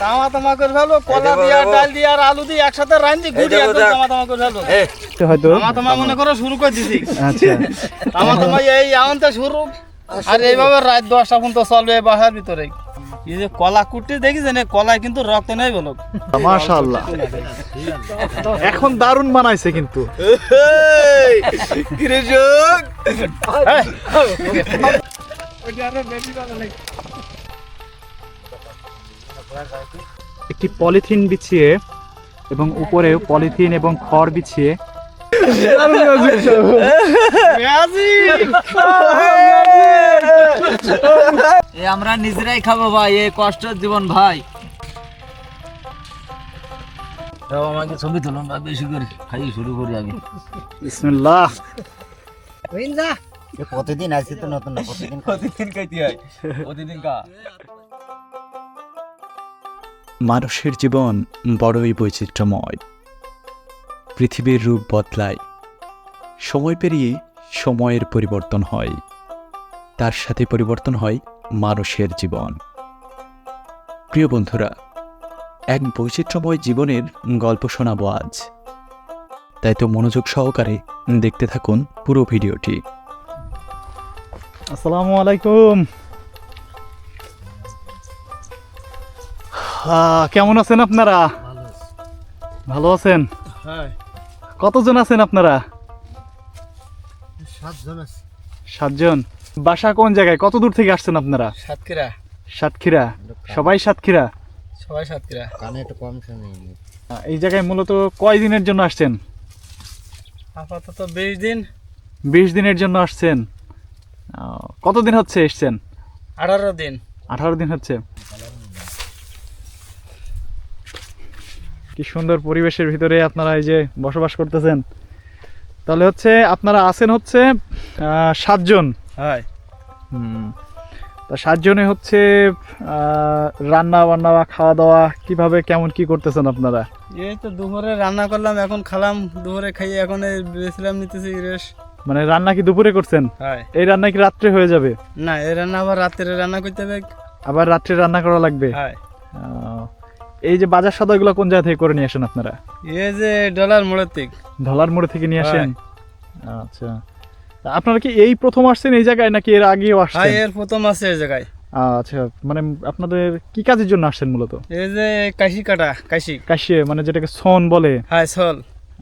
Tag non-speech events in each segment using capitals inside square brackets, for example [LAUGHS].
তামা তামা করে ফেলো কলা দেখো, দিয়ে আর ডাল দিয়ে আর আলু দিয়ে একসাথে রাঁধি গুড়ি দেখো, একদম দেখ। তামা তামা করে ফেলো এ হয়তো তামা তামা মনে করো শুরু করে দিছি। আচ্ছা। তামা তামা এই শুরু। আর এইভাবে রাত দশটা পর্যন্ত চলবে বাসার ভিতরে। এই যে কলা কুটি দেখিছেন কলায় কিন্তু রক্ত নেই বলো। মাশাআল্লাহ। এখন দারুণ বানাইছে কিন্তু। কৃষক একটি পলিথিন বিছিয়ে এবং উপরে পলিথিন এবং খড় বিছিয়ে আমরা নিজেরাই খাব ভাই এ কষ্টের জীবন ভাই। আমাকে ছবি তুলুন না বেশি করে খাই শুরু করি আগে। বিসমিল্লাহ। প্রতিদিন আসছি তো নতুন না প্রতিদিন প্রতিদিন খাইতে হয়। প্রতিদিন কা মানুষের জীবন বড়ই বৈচিত্র্যময়। পৃথিবীর রূপ বদলায়। সময় পেরিয়ে সময়ের পরিবর্তন হয়। তার সাথে পরিবর্তন হয় মানুষের জীবন। প্রিয় বন্ধুরা, এক বৈচিত্র্যময় জীবনের গল্প শোনাবো আজ। তাই তো মনোযোগ সহকারে দেখতে থাকুন পুরো ভিডিওটি। আসসালামু আলাইকুম। কেমন আছেন আপনারা? ভালো আছেন? হ্যাঁ। কতজন আছেন আপনারা? সাতজন বাসা কোন জায়গায়? কত দূর থেকে আসছেন আপনারা? সাতক্ষীরা। সাতক্ষীরা। সবাই সাতক্ষীরা? সবাই সাতক্ষীরা। কানে একটু কম এই জায়গায় মূলত কয় দিনের জন্য আসছেন? আপাতত বিশ দিন। বিশ দিনের জন্য আসছেন। কতদিন হচ্ছে এসছেন? আঠারো দিন। আঠারো দিন হচ্ছে। কি সুন্দর পরিবেশের ভিতরে আপনারা এই যে বসবাস করতেছেন। তাহলে হচ্ছে আপনারা আছেন হচ্ছে সাতজন। হয়। হুম। তা সাতজনে হচ্ছে রান্না বান্না বা খাওয়া দাওয়া কীভাবে কেমন কি করতেছেন আপনারা? এই তো দুপুরে রান্না করলাম এখন খালাম দুপুরে খাইয়ে এখন বেছিলাম নিতেছি রেস মানে রান্না কি দুপুরে করছেন? এই রান্না কি রাত্রে হয়ে যাবে? না এই রান্না আবার রাত্রে রান্না করতে হবে। আবার রাত্রে রান্না করা লাগবে? হয়। এই যে বাজার সদাগুলো কোন জায়গা থেকে করে নিয়ে আসেন আপনারা? এই যে ডলার মোড়ের থেকে ধলার মোড়ে থেকে নিয়ে আসেন? আচ্ছা। তা আপনারা কি এই প্রথম আসছেন এই জায়গায় নাকি এর আগেও হয় আসছেন? এর প্রথম আছে এই জায়গায়। আচ্ছা মানে আপনাদের কি কাজের জন্য আসছেন মূলত? এই যে কাশি কাটা কাশি। কাশি মানে যেটাকে সন বলে। হ্যাঁ চল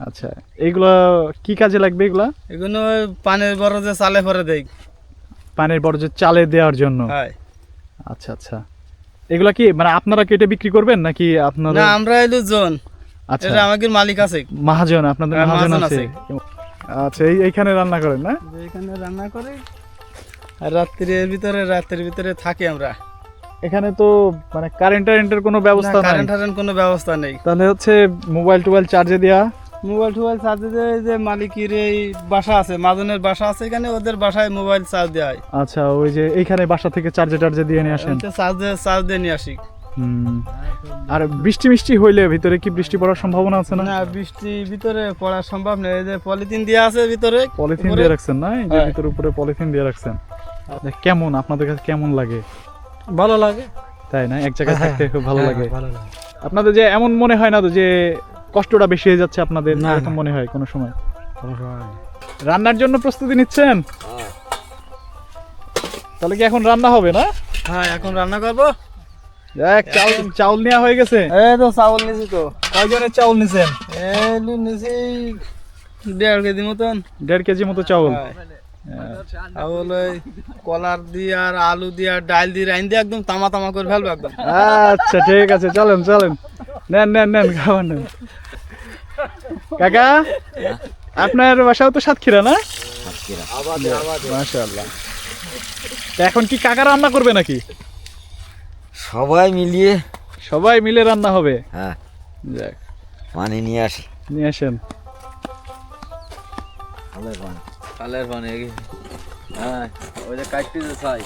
আচ্ছা এইগুলা কি কাজে লাগবে এগুলা? এগুলো পানের বড় যে চালে পরে দেই পানের বড় যে চালে দেওয়ার জন্য। হয়। আচ্ছা আচ্ছা। এগুলা কি মানে আপনারা কেটে বিক্রি করবেন নাকি আপনারা না আমরা এলো জন আচ্ছা। এটা আমাদের মালিক আছে। মহাজন আপনাদের হ্যাঁ, মহাজন আছে। আচ্ছা এই এইখানে রান্না করেন না? এখানে রান্না করে আর রাত্রির ভিতরে রাত্রির ভিতরে থাকি আমরা। এখানে তো মানে কারেন্ট টারেন্টের কোনো ব্যবস্থা নাই। কারেন্ট টারেন্ট কোনো ব্যবস্থা নেই। তাহলে হচ্ছে মোবাইল টোবাইল চার্জে দেওয়া মোবাইল টোবাইল চার্জ দিতে যে মালিকের এই বাসা আছে মাজনের বাসা আছে এখানে ওদের বাসায় মোবাইল চার্জ দেওয়া হয়। আচ্ছা ওই যে এইখানে বাসা থেকে চার্জে টার্জে দিয়ে নিয়ে আসেন? চার্জ চার্জ দিয়ে নিয়ে আসি। আর বৃষ্টি মিষ্টি হইলে ভিতরে কি বৃষ্টি পড়ার সম্ভাবনা আছে না? না বৃষ্টি ভিতরে পড়া সম্ভব নেই। এই যে পলিথিন দেওয়া আছে ভিতরে পলিথিন দিয়ে রাখছেন না? এই যে হ্যাঁ। ভিতরে উপরে পলিথিন দিয়ে রাখছেন। কেমন? আপনাদের কাছে কেমন লাগে? ভালো লাগে। তাই না? এক জায়গায় থাকতে খুব ভালো হ্যাঁ, লাগে। আপনাদের যে এমন মনে হয় না তো যে কষ্টটা বেশি হয়ে যাচ্ছে আপনাদের এরকম মনে হয় কোনো সময়? রান্নার জন্য প্রস্তুতি নিচ্ছেন? তাহলে কি এখন রান্না হবে না? হ্যাঁ এখন রান্না করব। দেখ চাউল চাউল নেওয়া হয়ে গেছে। এই তো চাউল নিছি তো। কয়জনের চাউল নিছেন? এলু নিছি দেড় কেজি মতন। দেড় কেজি মতো চাউল। হ্যাঁ। চাউল ওই কলার দিয়ে আর আলু দিয়ে আর ডাল দিয়ে রাইন দিয়ে একদম তামা তামা করে ফেলব একদম। আচ্ছা ঠিক আছে চলেন চলেন। নেন নেন নেন খাবার নেন। কাকা আপনার বাসাও তো সাতক্ষীরা না? মাশাআল্লাহ। তা এখন কি কাকা রান্না করবে নাকি? সবাই মিলিয়ে। সবাই মিলে রান্না হবে? হ্যাঁ। যাক। পানি নিয়ে আসি। নিয়ে আসেন। কালের পানি। হ্যাঁ ওই যে কাটতে চাই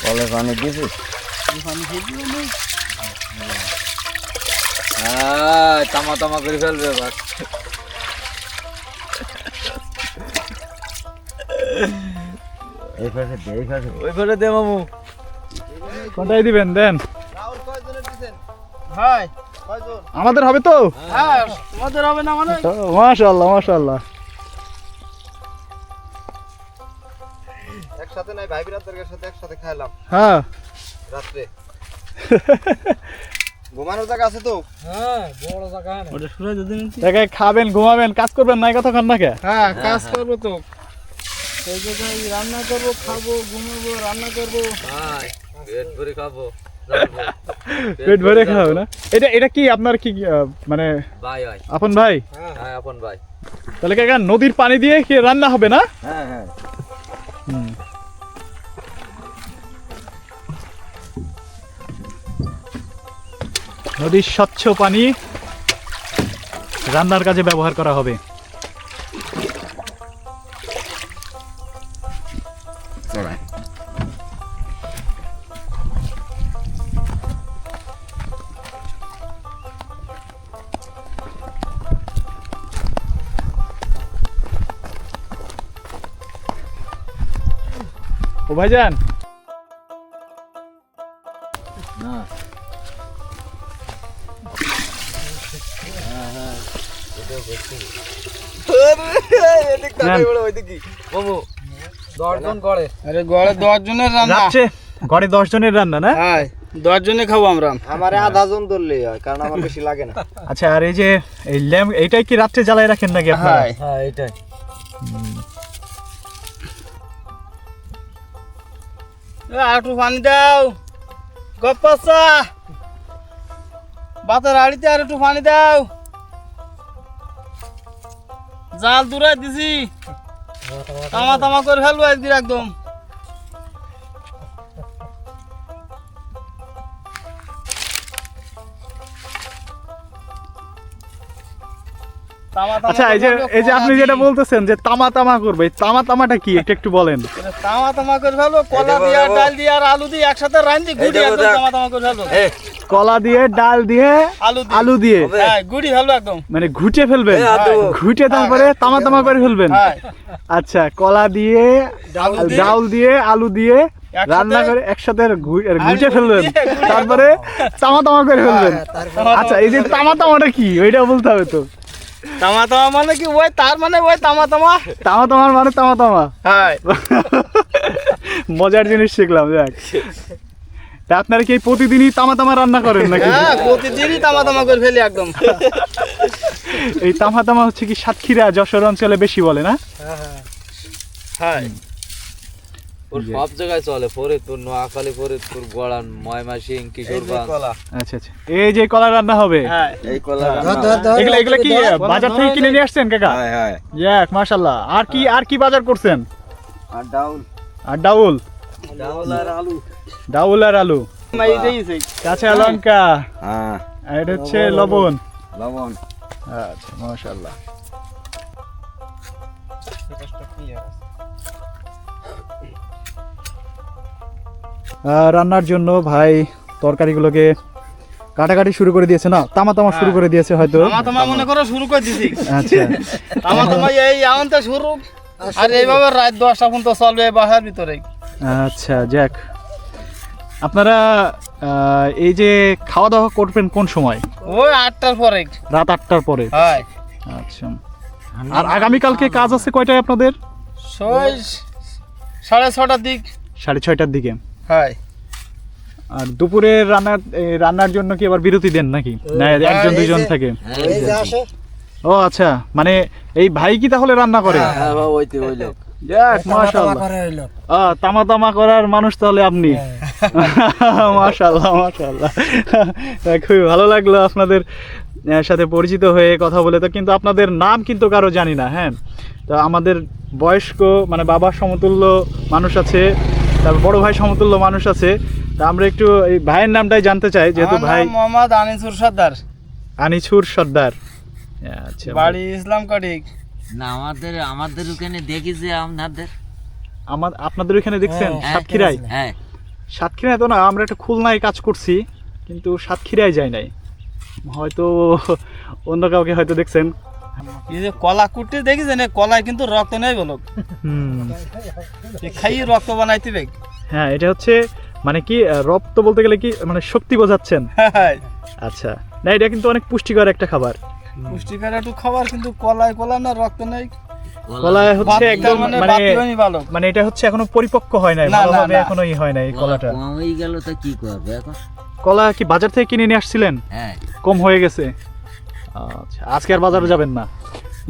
কলে পানি দিছিস তামা তামা করে ফেলবে এবার এই পাশে দে এই পাশে ওই পাশে দে মামু। কোনটাই দিবেন? দেন। আমাদের হবে তো? হ্যাঁ তোমাদের হবে না মানে? মাশাল্লাহ মাশাল্লাহ একসাথে নাই ভাই সাথে একসাথে খাইলাম। হ্যাঁ। রাত্রে। [LAUGHS] ঘুমানোর জায়গা আছে তো? ওটা জায়গায় খাবেন ঘুমাবেন কাজ করবেন নাই নাকি হ্যাঁ কাজ করব তো। সেই জায়গায় রান্না করব খাব ঘুমাবো রান্না করব। হ্যাঁ পেট ভরে খাব। [LAUGHS] পেট ভরে খাবে না? এটা এটা কি আপনার কি মানে ভাই ভাই। আপন ভাই? হ্যাঁ আপন ভাই। তাহলে কাকা নদীর পানি দিয়ে কি রান্না হবে না? হ্যাঁ হ্যাঁ। নদীর স্বচ্ছ পানি রান্নার কাজে ব্যবহার করা হবে। ঘরে দশ জনের রান্না। না? হ্যাঁ দশ জনে খাব আমরা। আমারে আধা জন ধরলেই হয় কারণ আমার বেশি লাগে না। আচ্ছা আর এই যে এই ল্যাম্প এইটাই কি রাত্রে জ্বালায় রাখেন নাকি আপনারা? হ্যাঁ। হ্যাঁ এটাই একটু পানি দাও। গপ্পাসা বাতার আড়িতে আর একটু পানি দাও। জাল দূরে দিছি। তামা তামা করে ফেলব একদিন একদম। আচ্ছা এই যে এই যে আপনি যেটা বলতেছেন যে তামা তামা করবে তামা তামাটা কি? একটু একটু বলেন। তামা তামা করে ফেলব কলা দিয়ে ডাল দিয়ে আর আলু দিয়ে একসাথে রান্ধি গুড়ি একদম তামা তামা করে ফেলব। কলা দিয়ে ডাল দিয়ে আলু দিয়ে। হ্যাঁ গুড়ি ফেলব একদম। মানে ঘুটে ফেলবেন। ঘুটে তারপরে তামা তামা করে ফেলবেন। হ্যাঁ। আচ্ছা কলা দিয়ে ডাল দিয়ে- আলু দিয়ে রান্না করে একসাথে ঘু- এর ঘুটে ফেলবেন। তারপরে তামা তামা করে ফেলবেন। আচ্ছা এই যে তামা তামাটা কি? ওইটা বলতে হবে তো। তামা তামা মানে কি? ওই তার মানে ওই তামা তামা তামা তামার মানে তামা তামা হ্যাঁ। মজার জিনিস শিখলাম যাক তা আপনারা কি প্রতিদিনই তামা তামা রান্না করেন নাকি? হ্যাঁ প্রতিদিনই তামা তামা করে ফেলি একদম। এই তামা তামা হচ্ছে কি সাতক্ষীরা যশোর অঞ্চলে বেশি বলে না? হ্যাঁ। ওর সব জায়গায় চলে ফরিদপুর নোয়াখালী ফরিদপুর গড়ান ময়মাসিং কিশোরগঞ্জ। আচ্ছা আচ্ছা। এই যে কলা রান্না হবে? হ্যাঁ। এই কলা এগুলো এগুলো কি বাজার থেকে কিনে নিয়ে আসছেন কাকা? হ্যাঁ হ্যাঁ। যাক মাশাল্লাহ আর কি আর কি বাজার করছেন? আর ডাউল। আর ডাউল? ডাউল আর আলু। ডাউল আর আলু। কাঁচা লঙ্কা। হ্যাঁ। এটা হচ্ছে লবণ। লবণ। আচ্ছা মাশাল্লাহ রান্নার জন্য ভাই তরকারিগুলোকে কাটাকাটি শুরু করে দিয়েছে না? তামা তামা শুরু করে দিয়েছে হয়তো। তামা তামা মনে করো শুরু করে দিছি। আচ্ছা। তামা তামা এই আমনটা শুরু আর এইভাবে রাত দশটা পর্যন্ত চলবে বাসার ভিতরে। আচ্ছা যাক। আপনারা এই যে খাওয়া দাওয়া করবেন কোন সময়? ওই আটটার পরে। রাত আটটার পরে? হ্যাঁ। আচ্ছা। আর আগামীকালকে কাজ আছে কয়টায় আপনাদের? সাড়ে ছটার দিক। সাড়ে ছয়টার দিকে। হ্যাঁ আর দুপুরে রান্নার এ, রান্নার জন্য কি আবার বিরতি দেন নাকি? না একজন দুইজন থাকে। এই যে আসে। ও আচ্ছা। মানে এই ভাই কি তাহলে রান্না করে? হ্যাঁ আহ, তামা তামা করার মানুষ তাহলে আপনি। [LAUGHS] মাশাআল্লাহ মাশাআল্লাহ। খুবই ভালো লাগল আপনাদের সাথে পরিচিত হয়ে কথা বলে। তো কিন্তু আপনাদের নাম কিন্তু কারও জানি না হ্যাঁ? তো আমাদের বয়স্ক মানে বাবার সমতুল্য মানুষ আছে। তারপর বড় ভাই সমতুল্য মানুষ আছে। তা আমরা একটু এই ভাইয়ের নামটাই জানতে চাই যেহেতু ভাই মোহাম্মদ আনিসুর সর্দার। আনিছুর সর্দার। আচ্ছা বাড়ি ইসলাম কাটিক। না আমাদের আমাদের ওখানে দেখি যে আপনাদের। আমার আপনাদের ওইখানে দেখছেন? সাতক্ষীরায়? হ্যাঁ। সাতক্ষীরায় তো না আমরা একটা খুলনায় কাজ করছি কিন্তু সাতক্ষীরায় যাই নাই। হয়তো অন্য কাউকে হয়তো দেখছেন। এই যে কলা কুটি দেখেছেন এই কলায় কিন্তু রক্ত নেই বলো। খাইয়ে রক্ত বানাইতে বেগ হ্যাঁ এটা হচ্ছে মানে কি রপ্ত বলতে গেলে কি মানে শক্তি বোঝাচ্ছেন। আচ্ছা। না এটা কিন্তু অনেক পুষ্টিকর একটা খাবার। পুষ্টিকর একটু খাবার কিন্তু কলায় কলা না রক্ত নেই। কলায় হচ্ছে একদম মানে মানে মানে এটা হচ্ছে এখনও পরিপক্ক হয় নাই না, না, ভালোভাবে এখনও ই হয় নাই এই কলাটা। কমই গেল তো কি করবে এখন? কলা কি বাজার থেকে কিনে নিয়ে আসছিলেন? হ্যাঁ। কম হয়ে গেছে। আচ্ছা আজকে আর বাজারে যাবেন না।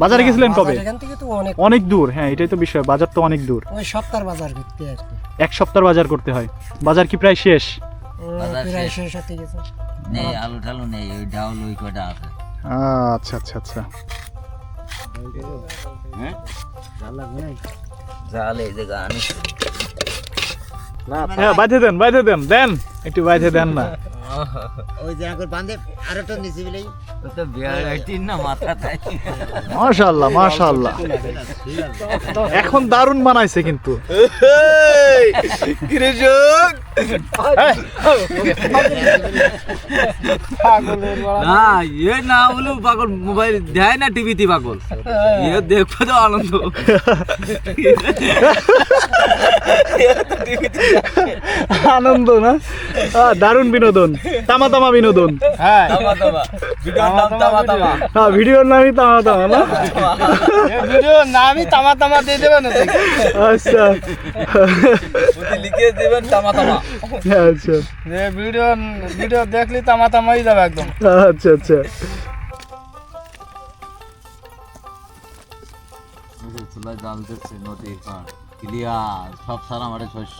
বাজারে গেছিলেন কবে? এখান থেকে তো অনেক অনেক দূর হ্যাঁ এটাই তো বিষয় বাজার তো অনেক দূর। ওই সপ্তাহ বাজার করতে আর কি। এক সপ্তাহ বাজার করতে হয়। বাজার কি প্রায় শেষ? প্রায় শেষ। শেষ হতে গেছে। নেই আলু টালু নেই ওই ডাউল ওই কটা আছে। আচ্ছা আচ্ছা আচ্ছা। জালে এই জায়গা আনি হ্যাঁ বাইধে দেন বাইধে দেন দেন। একটু বাইধে দেন না। [LAUGHS] ওই যে এখন বান্ধে আর একটা নিচে বিলাই। তো বিয়ার তিন না মাথা তাই মাশাআল্লাহ মাশাআল্লাহ। এখন দারুণ বানাইছে কিন্তু। কৃষক না এ না বলে পাগল মোবাইল দেয় না টিভিতে পাগল? এ দেখব তো আনন্দ। আনন্দ না? আহ, দারুণ বিনোদন। তামা তামা বিনোদন। হ্যাঁ। ভিডিওর তামা তামা। হ্যাঁ নামই তামা তামা না? এই ভিডিও নামই তামা তামা দিয়ে দেবেন। আচ্ছা। লিখে দেবেন তামা তামা। আচ্ছা। যে ভিডিও ভিডিও দেখলি তামা তামাই যাবে একদম। আচ্ছা আচ্ছা। চুলা জাল দিচ্ছে নদীর ক্লিয়ার সব সারা মাঠে শস্য।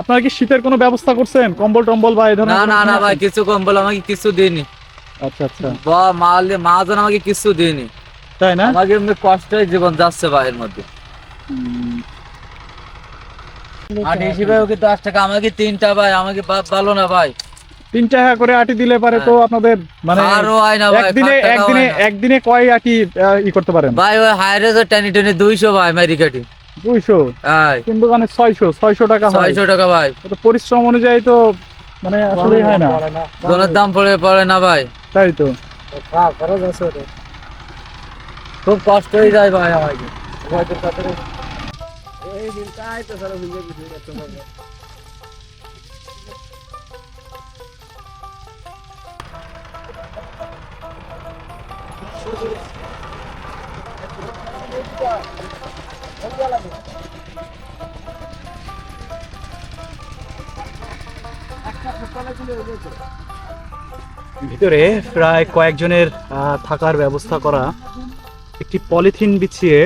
আপনারা কি শীতের কোনো ব্যবস্থা করছেন? কম্বল টম্বল বা এই ধরনের না না না ভাই কিছু কম বলে আমাকে কিছু দিইনি আচ্ছা আচ্ছা। বা মাল মাজন আমাকে কিছু দিইনি তাই না? আমাকে এমনি কষ্টের জীবন যাচ্ছে ভাই এর মধ্যে। আর হিসেবে ওকে দশ টাকা? আমাকে তিনটা ভাই আমাকে ভালো না ভাই। তিন টাকা করে আটি দিলে পারে তো আপনাদের মানে আরও হয় না ভাই একদিনে একদিনে একদিনে কয় আটি ই করতে পারেন? ভাই ওই হাইরেজের টেনে টেনে দুইশো ভাই আমেরিকাটি দুইশো? হ্যাঁ কোন দোকানে ছয়শো ছয়শো টাকা ছয়শো টাকা ভাই। তো পরিশ্রম অনুযায়ী তো মানে আসলে হয় না। দোনের দাম পড়ে পড়ে না ভাই। তাই তো। খুব কষ্ট হয়ে যায় ভাই আমাকে। ভিতরে প্রায় কয়েকজনের থাকার ব্যবস্থা করা। একটি পলিথিন বিছিয়ে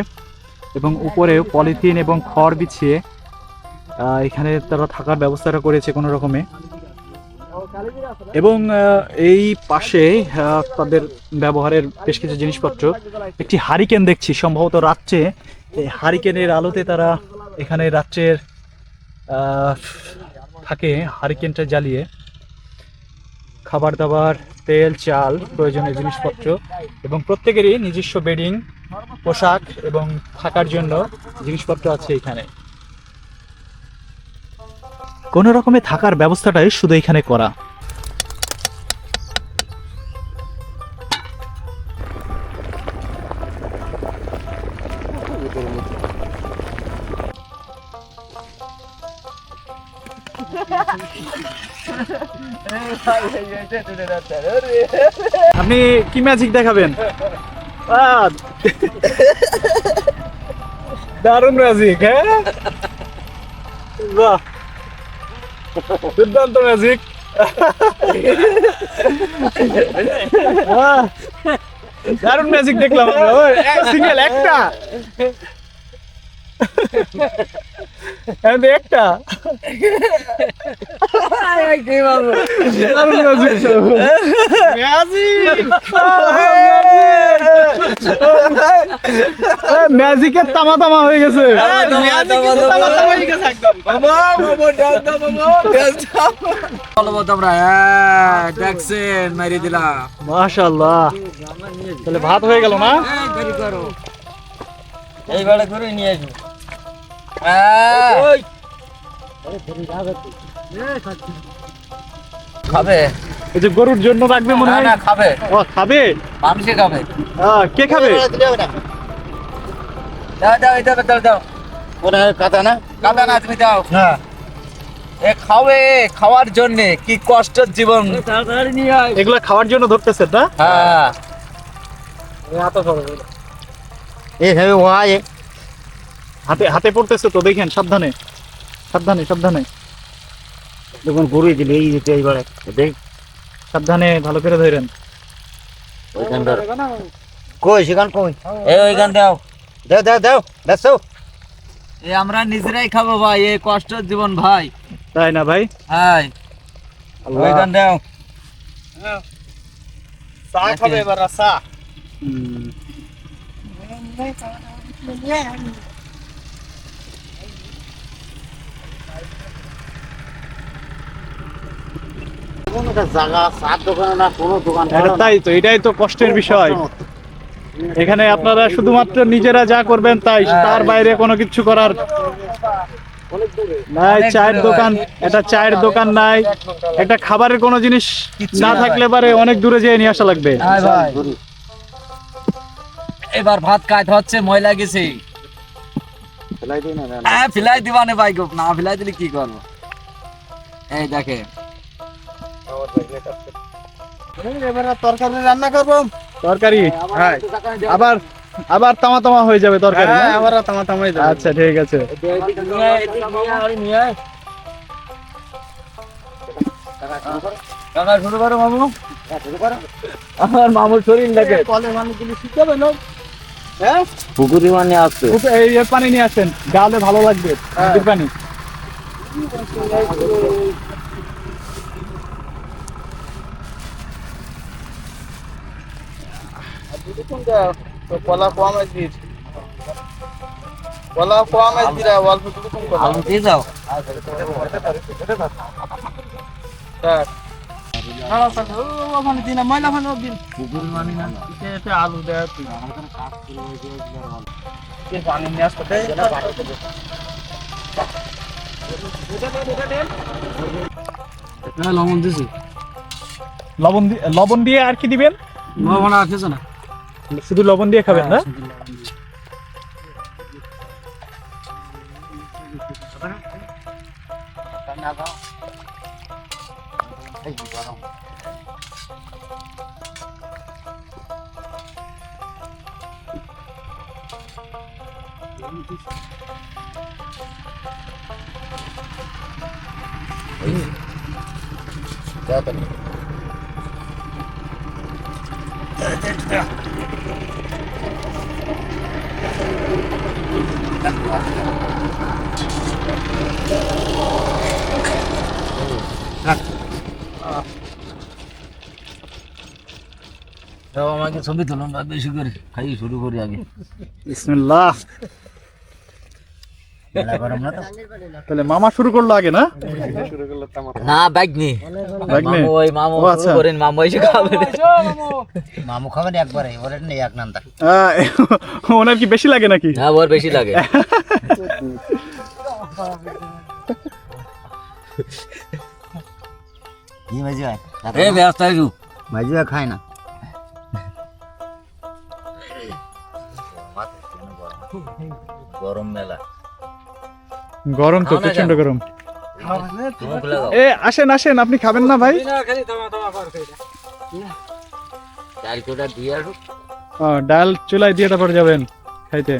এবং উপরে পলিথিন এবং খড় বিছিয়ে এখানে তারা থাকার ব্যবস্থাটা করেছে কোনো রকমে। এবং এই পাশে তাদের ব্যবহারের বেশ কিছু জিনিসপত্র। একটি হারিকেন দেখছি, সম্ভবত রাত্রে এই হারিকেনের আলোতে তারা এখানে রাত্রের থাকে হারিকেনটা জ্বালিয়ে খাবার দাবার, তেল, চাল, প্রয়োজনীয় জিনিসপত্র এবং প্রত্যেকেরই নিজস্ব বেডিং, পোশাক এবং থাকার জন্য জিনিসপত্র আছে এখানে। কোনো রকমে থাকার ব্যবস্থাটাই শুধু এখানে করা। আপনি কি ম্যাজিক দেখাবেন? দারুণ ম্যাজিক হ্যাঁ? বাহ! দুর্দান্ত ম্যাজিক দারুণ ম্যাজিক দেখলাম সিঙ্গেল একটা। একটা ম্যাজিকের তামা তামা হয়ে গেছে। বলব তোমরা হ্যাঁ দেখছেন মারি দিলাম মাশাআল্লাহ। তাহলে ভাত হয়ে গেল না? এইবারে করে। নিয়ে আসব। খাবে? এই যে গরুর জন্য রাখবে মনে হয়। না খাবে। ও খাবে? মানুষে খাবে। কে খাবে? দাও দাও এটা দাও দাও ওটা কাতা না? কাদা না তুমি দাও। হ্যাঁ। এ খাবে খাওয়ার জন্য কি কষ্টের জীবন। এগুলা খাওয়ার জন্য ধরতেছে না? হ্যাঁ। এইভাবে ওয়াই। হাতে হাতে পড়তেছে তো দেখেন সাবধানে। সাবধানে সাবধানে। যখন গরু দিলে এই দিতে এইবারে দেখ। সাবধানে ভালো করে ধরেন। কই সেখান কই? এই ওইখান দাও। দাও দাও দাও দেখছ এ আমরা নিজেরাই খাব ভাই এ কষ্টের জীবন ভাই। তাই না ভাই? হ্যাঁ ওইখান দাও। চা খাবে এবার চা। হুম। কোনো জায়গা চার দোকানে না কোনো দোকান এটা তাই তো এটাই তো কষ্টের বিষয়। এখানে আপনারা শুধুমাত্র নিজেরা যা করবেন তাই তার বাইরে কোনো কিছু করার নাই চায়ের দোকান এটা চায়ের দোকান নাই। একটা খাবারের কোনো জিনিস না না থাকলে পারে অনেক দূরে যেয়ে নিয়ে আসা লাগবে। হ্যাঁ এবার ভাত খাইতে হচ্ছে ময়লা গেছে। হ্যাঁ ফিলাই দিবানে ভাই গো। না ফিলাই দিলে কি করব? এই দেখে তরকারি রান্না করব। তরকারি? আবার আবার তামা তামা হয়ে যাবে তরকারি হ্যাঁ আবার তামা তামাই দেবো আচ্ছা ঠিক আছে। শুরু করো মামু। আমার মামুর শরীর লাগে কলে মানুষগুলি শিখাবে লোক হ্যাঁ? পুকুরি মানে আসছে। এই পানি নিয়ে আসেন। গালে ভালো লাগবে। পানি। তো কলা কম আছে কলা কম আছে রে অল্প দুটো কম কলা আলু দিয়ে দাও। মানে আলু দেয় পানি নিয়ে আসতে লবণ দিছি লবণ দিয়ে লবণ দিয়ে আর কি দিবেন? লবণ আছে না। শুধু লবণ দিয়ে খাবেন না দাও আমাকে ছবি তুলুন বেশি করে খাই শুরু করি আগে। বিসমিল্লাহ। তাহলে মামা শুরু করল আগে না? না ওই মামু আচ্ছা। শুরু করেন মামু এসে খাবে। মামু খাবেন একবারে ওরে নেই এক নামটা আহ, ওনার কি বেশি লাগে নাকি? হ্যাঁ ওর বেশি লাগে। কি মাঝি ভাই এ ব্যস্ত হয়ে খায় না। গরম তো প্রচণ্ড গরম। এ আসেন আসেন আপনি খাবেন না ভাই? ডাল চুলাই দিয়ে তারপর যাবেন খাইতে।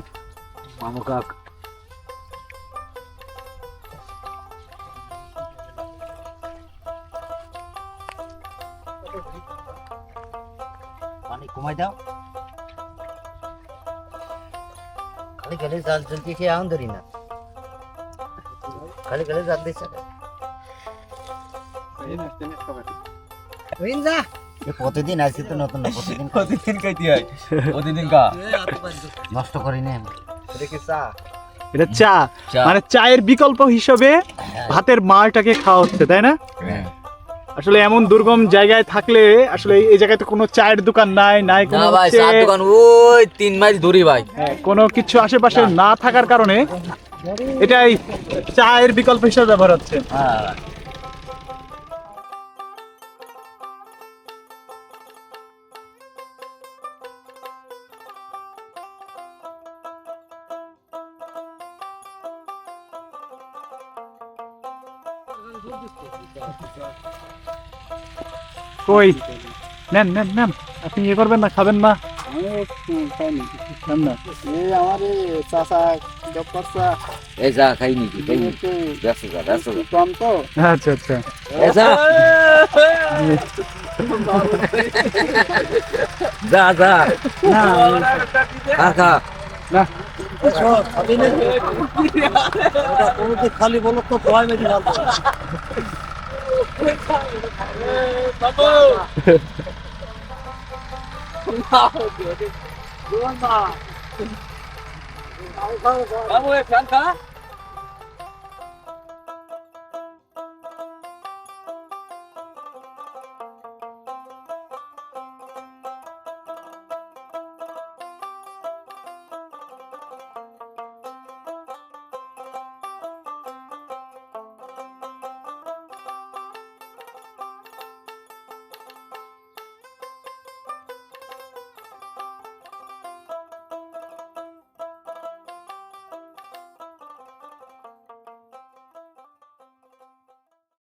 মামু কাক। পানি কমাই দাও। খালি খালি জাল চলতে সে এখন ধরি না। দিচ্ছে প্রতিদিন তো নতুন না প্রতিদিন প্রতিদিন খাইতে হয়। প্রতিদিন কা নষ্ট করি না আমি। এটা চা? চা। মানে চায়ের বিকল্প হিসেবে ভাতের মালটাকে খাওয়া হচ্ছে তাই না? আসলে এমন দুর্গম জায়গায় থাকলে আসলে এই জায়গায় তো কোনো চায়ের দোকান নাই নাই কোনো ভাই হচ্ছে, দোকান ওই তিন মাইল দূরে ভাই। হ্যাঁ, কোনো কিছু আশেপাশে না। থাকার কারণে এটাই চায়ের বিকল্প হিসেবে ব্যবহার হচ্ছে। হ্যাঁ কই? নেন নেন নেন। আপনি ইয়ে করবেন না খাবেন না। খান না। এই আমার চাচা জব করছে এই যা খাই নাকি? খাই নি ব্যস্ত যা ব্যস্ত যা। কম তো আচ্ছা আচ্ছা। এই যা যা। যা খা খা। খালি বলো তো ভয় মেরে বাবু ফ্যান খা।